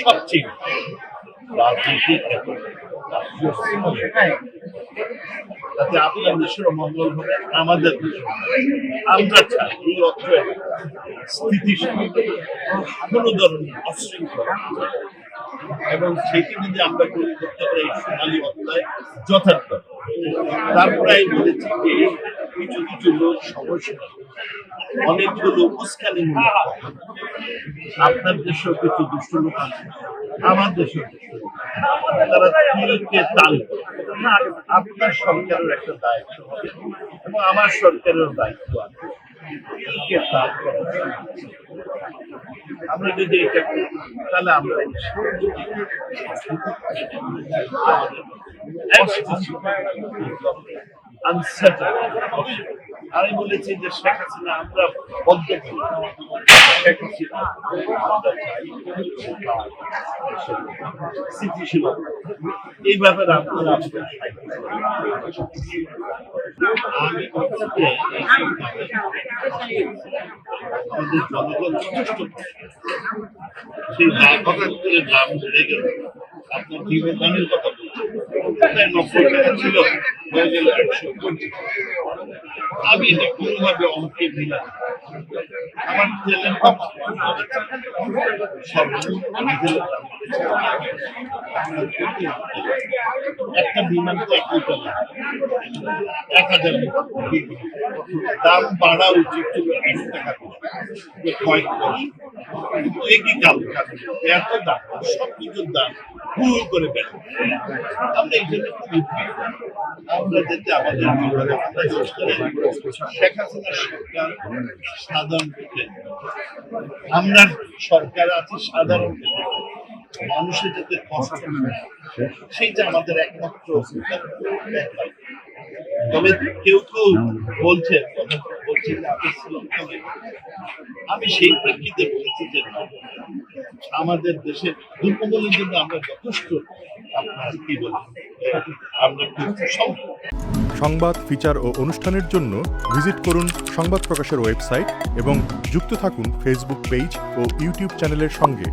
সবচেয়ে এবং রাষ্ট্রীয় স্থিতিশীলতা। আপনার দেশের মঙ্গল হবে আমাদের দেশের আমরা চাই এই অর্থ স্থিতিশীল কোনো ধরনের অশৃঙ্খলা। এবং সেটি যদি আমরা করি করতে পারি এই সোনালী অধ্যায় যথার্থ। তারপরে আমি বলেছি যে কিছু কিছু লোক সমস্যা অনেকগুলো উস্কানি আপনার দেশেও কিছু দুষ্ট লোক আছে আমার দেশেও। তারা তিলকে তাল আপনার সরকারের একটা দায়িত্ব এবং আমার সরকারের দায়িত্ব আছে তাল আমরা যদি এটা করি তাহলে আমরা আনসার্টেন আমি বলেছি যে শেখ হাসিনা, আমরা বদ্ধ শেখ এই ব্যাপারে আপনারা আমি জনগণ সেই দাম হঠাৎ করে দাম বেড়ে গেল। আপনার ডিমের কথা বলছেন ছিল। হয়ে গেল একশো পঞ্চাশ আমি এটা কোনোভাবে অঙ্কে দিলাম একটা বিমান এক হাজার দাম বাড়া উচিত কয়েক পয়সা। এত দাম সব কিছুর দাম। হুল করে বেড়ে আমরা এই জন্য খুব উদ্বিগ্ন। আমরা আমাদের সরকার সাধারণ আমরা সরকার আছে সাধারণ মানুষের যাতে কষ্ট সেইটা আমাদের একমাত্র। তবে কেউ কেউ বলছে বলছে। আমি সেই প্রেক্ষিতে বলেছি যে আমাদের দেশে দুর্গমনের জন্য আমরা যথেষ্ট আপনার কি বলি আমরা সংবাদ, ফিচার ও অনুষ্ঠানের জন্য ভিজিট করুন সংবাদ প্রকাশের ওয়েবসাইট এবং যুক্ত থাকুন ফেসবুক পেজ ও ইউটিউব চ্যানেলের সঙ্গে।